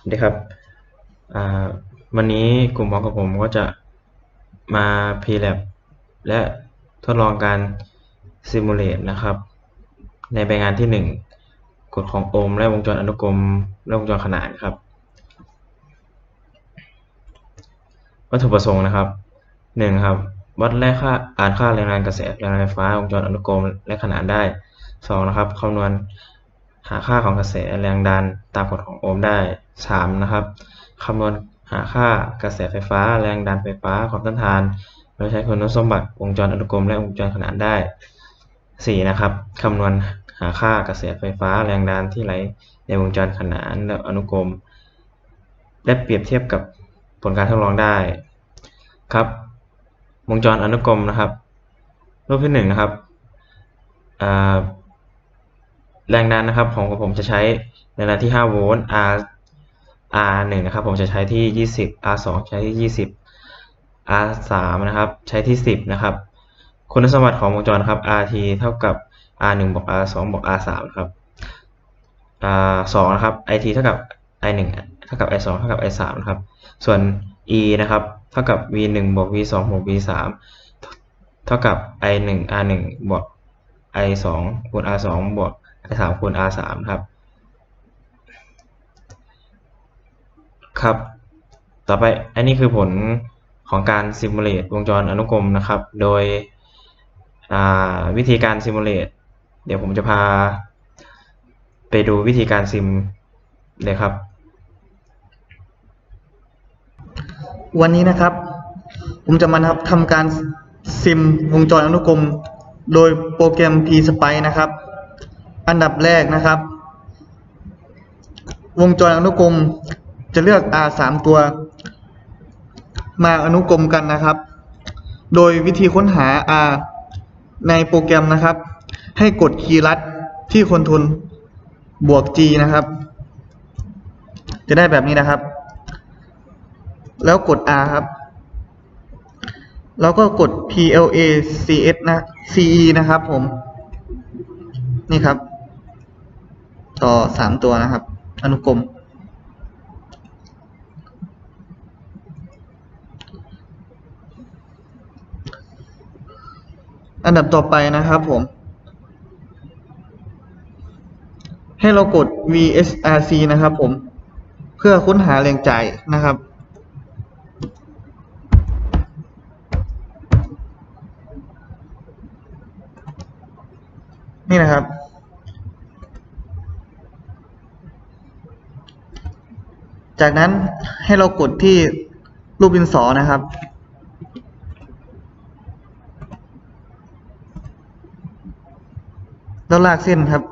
สวัสดีครับวันนี้กลุ่มของกับผมก็จะมา Plab และทดลองการ Simulate นะครับ ในใบงานที่ 1 กฎของโอห์มและวงจรอนุกรมและวงจรขนานครับ วัตถุประสงค์นะครับ 1. ครับ วัดและค่าอ่านค่าแรงงานกระแสแรงงานไฟฟ้าวงจรอนุกรมและขนานได้ 2. นะครับคำนวณ หาค่าของกระแสแรงดันตามกฎของโอห์มได้ 3. นะครับคำนวณหาค่ากระแสไฟฟ้า แรงดันไฟฟ้า ความต้านทานโดยใช้คุณสมบัติวงจรอนุกรมและวงจรขนานได้ 4. นะครับคำนวณหาค่ากระแสไฟฟ้า แรงดันที่ไหลในวงจรขนานและอนุกรม และเปรียบเทียบกับผลการทดลองได้ครับ วงจรอนุกรมนะครับ รูปที่หนึ่งนะครับอ่า แรงดันนะครับของผมจะใช้แรงดันที่ 5 โวลต์ R R 1 นะครับผมจะใช้ที่ 20 R 2 ใช้ที่ 20 R 3 นะครับใช้ที่ 10 นะครับ คุณสมบัติของวงจรครับ RT เท่ากับ R 1 บวก R 2 บวก R 3 ครับ R 2 นะครับ IT เท่ากับ I 1 เท่ากับ I 2 เท่ากับ I 3 นะครับ ส่วน E นะครับเท่ากับ V 1 บวก V 2 บวก V 3 เท่ากับ I 1 R 1 บวก I 2 คูณ R 2 บวก I 3คูณ R 3ครับ ครับ ต่อไปอันนี้คือผลของการซิมูเลตวงจรอนุกรมนะครับ โดยวิธีการซิมูเลตเดี๋ยวผมจะพา ไปดูวิธีการซิมเลยครับ วันนี้นะครับ ผมจะมาทำการซิมวงจรอนุกรม โดยโปรแกรม pSpice นะครับ อันดับแรกนะครับ วงจรอนุกรมจะเลือก R 3ตัว มาอนุกรมกันนะครับ โดยวิธีค้นหา R ในโปรแกรมนะครับ ให้กดคีย์ลัดที่คนทรลบวก G นะครับ จะได้แบบนี้นะครับ แล้วกด R ครับ แล้วก็กด PLA CS นะ CE นะครับผม นี่ครับ ต่อสามตัวนะครับ อนุกรมอันดับต่อไปนะครับผม ให้เรากด VSRC นะครับผม เพื่อค้นหาแรงจ่ายนะครับนี่นะครับ จากนั้นให้เรากดที่รูปดินสอนะครับ แล้วลากเส้นครับ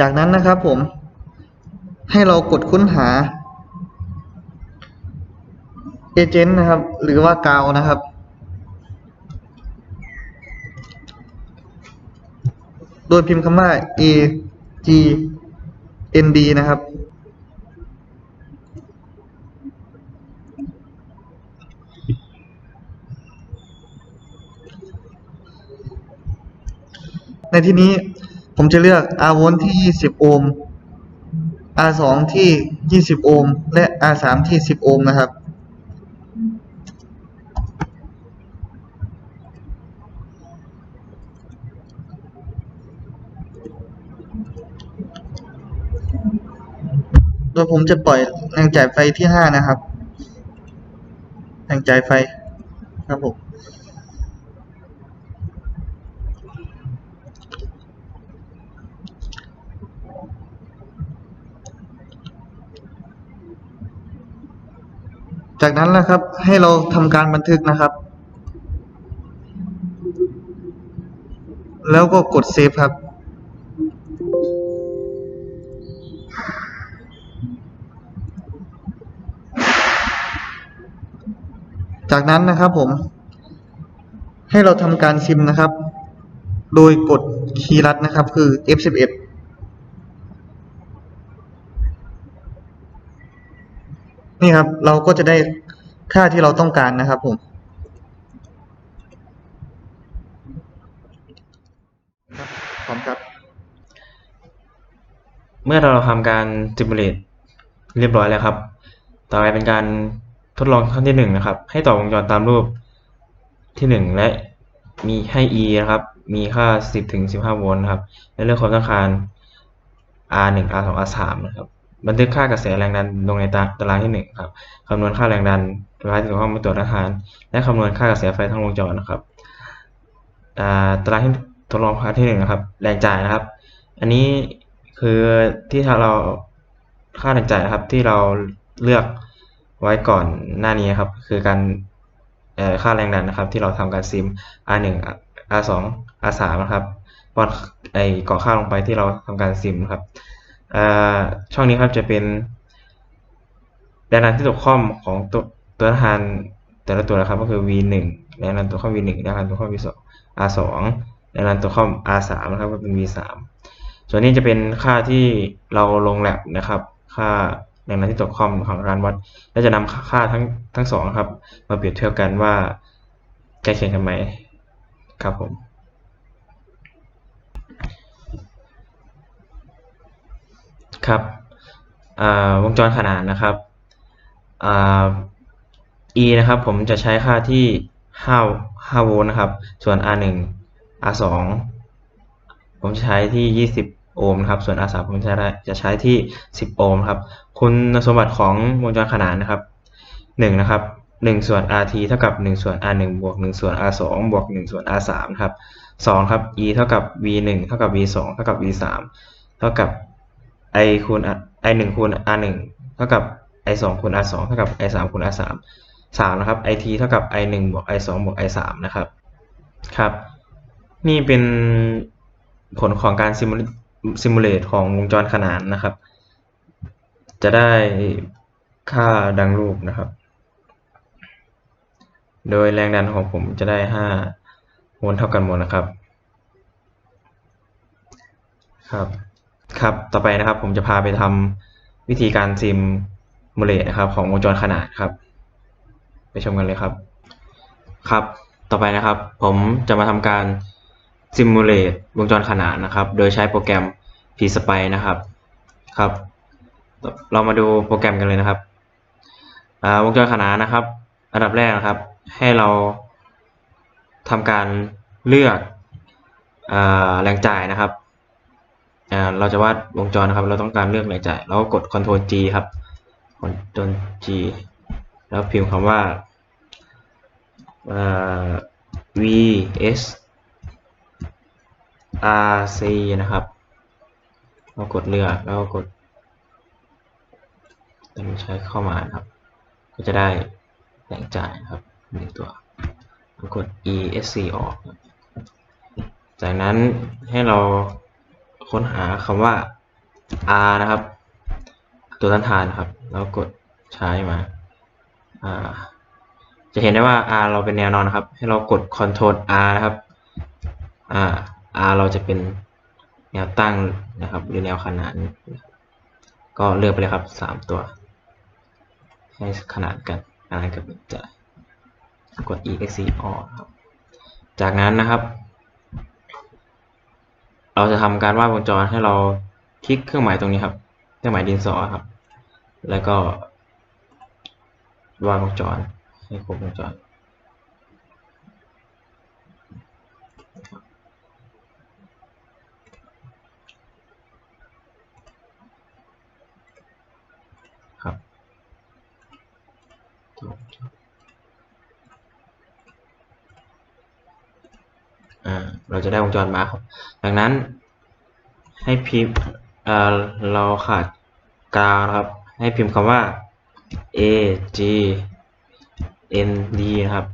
จากนั้นนะครับผม ให้เรากดค้นหาเอเจนต์นะครับ หรือว่ากาวนะครับ โดยพิมพ์คำว่า A G N D นะครับ ในที่นี้ผมจะเลือก R โวลต์ที่ 20 โอห์ม R 2 ที่ 20 โอห์ม และ R 3 ที่ 10 โอห์มนะครับ โดยผมจะปล่อยแรงจ่ายไฟที่ 5 นะครับ แรงจ่ายไฟครับผม จากนั้นนะครับให้เราทำการบันทึกนะครับ แล้วก็กดเซฟครับ จากนั้นนะครับผม ให้เราทำการซิมนะครับ โดยกดคีย์ลัดนะครับคือ F11 นี่ครับ เราก็จะได้ค่าที่เราต้องการนะครับผมพร้อมครับ เมื่อเราทำการ simulate เรียบร้อยแล้วครับ ต่อไปเป็นการทดลองขั้นที่หนึ่งนะครับ ให้ต่อวงจรตามรูปที่หนึ่งและมีให้ e นะครับ มีค่า 10ถึง15 โวลต์นะครับ และเลือกความต้องการ r 1 r 2 r 3นะครับ บันทึกค่ากระแสแรงดันลงในตาตารางที่หนึ่งครับคำนวณค่าแรงดันไฟฟ้าที่เกี่ยวข้องเป็นตัวทหาร และคำนวณค่ากระแสไฟทั้งวงจรนะครับตารางที่ทดลองพาร์ทที่หนึ่งนะครับ แรงจ่ายนะครับ อันนี้คือที่ถ้าเราค่าแรงจ่ายนะครับที่เราเลือกไว้ก่อนหน้านี้ครับ คือการค่าแรงดันนะครับ ที่เราทำการซิม R1 R2 R3 นะครับบอลไอก่อค่าลงไปที่เราทำการซิมครับ ช่องนี้ครับจะเป็นแรงดันที่ตกข้อมของตัวตัวทานแต่ละตัวนะครับก็คือ V1 แรงดันตัวข้อม V1 แรงดันตัวข้อม V2 R2 แรงดันตัวข้อม R3 นะครับก็เป็น V3 ส่วนนี้จะเป็นค่าที่เราลงแลบนะครับ ค่าแรงดันที่ตกคอมของการวัด และจะนำค่าทั้งทั้งสองครับ มาเปรียบเทียบกันว่าใกล้เคียงกันไหมครับผม ครับวงจรขนานนะครับ e นะครับผมจะใช้ค่าที่5 5โวลต์นะครับ ส่วน r1 r2 ผมจะใช้ที่ 20 โอห์มนะครับ ส่วน R3 ผมจะจะใช้ที่ 10 โอห์มครับ คุณสมบัติของวงจรขนานนะครับ 1 นะครับ 1 ส่วน RT เท่ากับ 1 ส่วน R1 บวก 1 ส่วน R2 บวก 1 ส่วน R3 ครับ 2 ครับ E เท่ากับ V1 เท่ากับ V2 เท่ากับ V3 เท่ากับ I คูณ I1 คูณ R1 เท่ากับ I2 คูณ R2 เท่ากับ I3 คูณ R3 3นะครับ IT เท่ากับ I1 บวก I2 บวก I3 นะครับครับ นี่เป็นผลของการซิมูซิมูเลตของวงจรขนานนะครับ จะได้ค่าดังรูปนะครับ โดยแรงดันของผมจะได้ 5 โวลต์เท่ากันหมดนะครับ ครับ ครับ ต่อไปนะครับ ผมจะพาไปทำวิธีการซิมมูเลตนะครับ ของวงจรขนานครับ ไปชมกันเลยครับ ครับ ต่อไปนะครับ ผมจะมาทำการ simulate วงจรขนานนะครับ โดยใช้โปรแกรม p s p i นะครับ ครับ เรามาดูโปรแกรมกันเลยนะครับอ่าวงจรขนานนะครับ อันดับแรกนะครับ ให้เราทำการเลือกอ่าแรงจ่ายนะครับ อ่าเราจะวาดวงจรนะครับ เราต้องการเลือกแรงจ่ายเราก็กด Ctrl G ครับ Ctrl G แล้วพิมพ์คำว่า vs rc นะครับเรากดเลือกแล้วกดต้องใช้เข้ามาครับ ก็จะได้แหล่งจ่ายครับหนึ่งตัวกด esc ออก จากนั้นให้เรา ค้นหาคำว่า r นะครับ ตัวต้านทานครับ แล้วกดใช้มาาจะเห็นได้ว่า R เราเป็นแนวนอนนะครับ ให้เรากด Ctrl R นะครับ R เราจะเป็นแนวตั้งนะครับ หรือแนวขนาน ก็เลือกไปเลยครับสามตัว ให้ขนาดกันขนานกับจะกด exe ออกครับ จากนั้นนะครับ เราจะทำการวาดวงจรให้เราคลิกเครื่องหมายตรงนี้ครับ เครื่องหมายดินสอครับ แล้วก็วาดวงจรให้ครบวงจรครับ อ่า เราจะได้วงจรมาครับ ดังนั้น ให้พิมพ์เอ่อเราขาดกาวนะครับ ให้พิมพ์คำว่า a g n d นะครับ